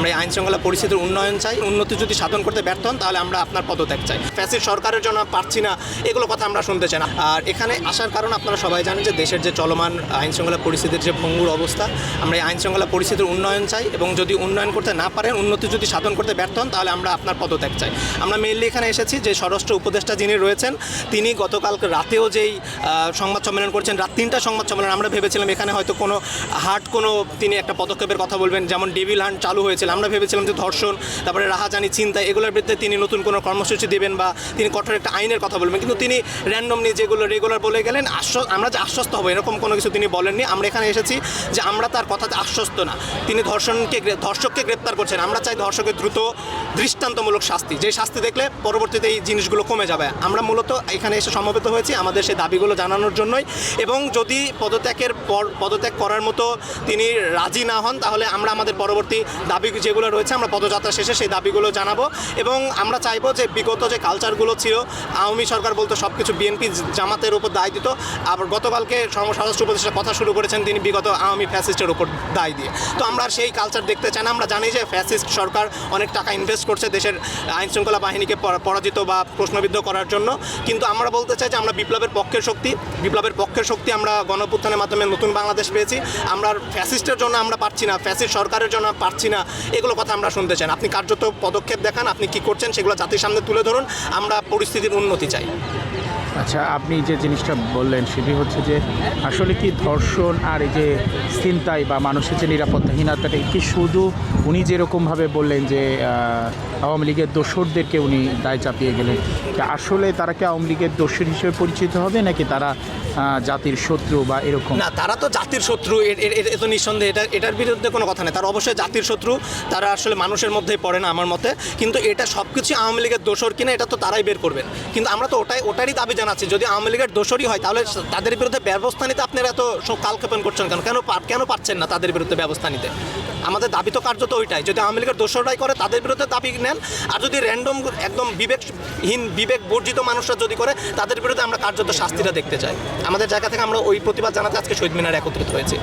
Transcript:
আমরা আইন শৃঙ্খলা পরিস্থিতির উন্নয়ন চাই, উন্নতি যদি সাধন করতে ব্যর্থ হন, তাহলে আমরা আপনার পদত্যাগ চাই। ফ্যাসির সরকারের জন্য পারছি না, এগুলো কথা আমরা শুনতে চাই না। আর এখানে আসার কারণ আপনারা সবাই জানেন যে দেশের যে চলমান আইন শৃঙ্খলা পরিস্থিতির যে ভঙ্গুর অবস্থা, আমরা এই আইন শৃঙ্খলা পরিস্থিতির উন্নয়ন চাই এবং যদি উন্নয়ন করতে না পারেন, উন্নতি যদি সাধন করতে ব্যর্থ হন, তাহলে আমরা আপনার পদত্যাগ চাই। আমরা মেইনলি এখানে এসেছি যে স্বরাষ্ট্র উপদেষ্টা যিনি রয়েছেন, তিনি গতকাল রাতেও যেই সংবাদ সম্মেলন করছেন, রাত তিনটা সংবাদ সম্মেলন, আমরা ভেবেছিলাম এখানে হয়তো কোনো হার্ট কোনো তিনি একটা পদক্ষেপের কথা বলবেন, যেমন ডেভিল হান্ট চালু হয়েছিল আমরা ভেবেছিলাম যে ধর্ষণ, তারপরে রাহাজানি চিন্তা এগুলোর বিরুদ্ধে তিনি নতুন কোনো কর্মসূচি দেবেন বা তিনি কঠোর একটা আইনের কথা বলবেন। কিন্তু তিনি র্যান্ডমলি যেগুলো রেগুলার বলে গেলেন আশ্বাস আমরা যে আশ্বস্ত হব, এরকম কোনো কিছু তিনি বলেননি। আমরা এখানে এসেছি যে আমরা তার কথাতে আশ্বস্ত না। তিনি ধর্ষণকে ধর্ষককে গ্রেপ্তার করছেন। আমরা চাই ধর্ষকের দ্রুত দৃষ্টান্তমূলক শাস্তি। যে শাস্তি দেখলে পরবর্তীতে এই জিনিসগুলো কমে যাবে। আমরা মূলত এখানে এসে সমবেত হয়েছি আমাদের সেই দাবিগুলো জানানোর জন্যই। এবং যদি পদত্যাগের পর, পদত্যাগ করার মতো তিনি রাজি না হন, তাহলে আমরা আমাদের পরবর্তী দাবি যেগুলো রয়েছে, আমরা পদযাত্রা শেষে সেই দাবিগুলো জানাব। এবং আমরা চাইব যে বিগত যে কালচারগুলো ছিল, আওয়ামী সরকার বলতো সব কিছু বিএনপি জামাতের উপর দায় দিত। আবার গতকালকে স্বরাষ্ট্র উপদেষ্টা কথা শুরু করেছেন তিনি বিগত আওয়ামী ফ্যাসিস্টের উপর দায় দিয়ে। তো আমরা সেই কালচার দেখতে চাই না। আমরা জানি যে ফ্যাসিস্ট সরকার অনেক টাকা ইনভেস্ট করছে দেশের আইন শৃঙ্খলা বাহিনীকে পরা- পরাজিত বা প্রশ্নবিদ্ধ করার জন্য। কিন্তু আমরা বলতে চাই যে আমরা বিপ্লবের পক্ষের শক্তি। বিপ্লবের পক্ষের শক্তি আমরা গণপুত্থানের মাধ্যমে নতুন বাংলাদেশ পেয়েছি। আমরা ফ্যাসিস্টের জন্য আমরা পারছি না। ফ্যাসিস্ট সরকারের জন্য পারছি না। এগুলো কথা আমরা শুনতে চাই আপনি কার্যত পদক্ষেপ দেখান, আপনি কি করছেন সেগুলো জাতির সামনে তুলে ধরুন, আমরা পরিস্থিতির উন্নতি চাই। আচ্ছা আপনি যে জিনিসটা বললেন সেটি হচ্ছে যে আসলে কি ধর্ষণ আর এই যে চিন্তায় বা মানুষের যে নিরাপত্তাহীনতাটা কি শুধু উনি যেরকমভাবে বললেন যে আওয়ামী লীগের দোসরদেরকে উনি দায় চাপিয়ে গেলেন আসলে তারা কি আওয়ামী লীগের দোষর হিসেবে পরিচিত হবে নাকি তারা জাতির শত্রু বা এরকম? না, তারা তো জাতির শত্রু, এ- এ- এ- এ তো নিঃসন্দেহে এটা, এটার বিরুদ্ধে কোনো কথা নেই। তারা অবশ্যই জাতির শত্রু, তারা আসলে মানুষের মধ্যেই পড়ে না আমার মতে, কিন্তু এটা সব কিছু আওয়ামী লীগের দোষর কিনা, এটা তো তারাই বের করবেন। কিন্তু আমরা তো ওটাই, ওটারই দাবি জানাচ্ছি যদি আওয়ামী লীগের দোষরই হয় তাহলে তাদের বিরুদ্ধে ব্যবস্থা নিতে আপনারা এত সব কালক্ষেপণ করছেন কেন? কেন কেন পারছেন না তাদের বিরুদ্ধে ব্যবস্থা নিতে? আমাদের দাবি তো কার্যত ওইটাই যদি আওয়ামী লীগের দোষরাই করে তাদের বিরুদ্ধে দাবি নেন আর যদি র্যান্ডম একদম বিবেকহীন বিবেক বর্জিত মানুষরা যদি করে তাদের বিরুদ্ধে আমরা কার্যত শাস্তিটা দেখতে চাই। আমাদের জায়গা থেকে আমরা ওই প্রতিবাদ জানাতে আজকে শহীদ মিনার একত্রিত হয়েছি।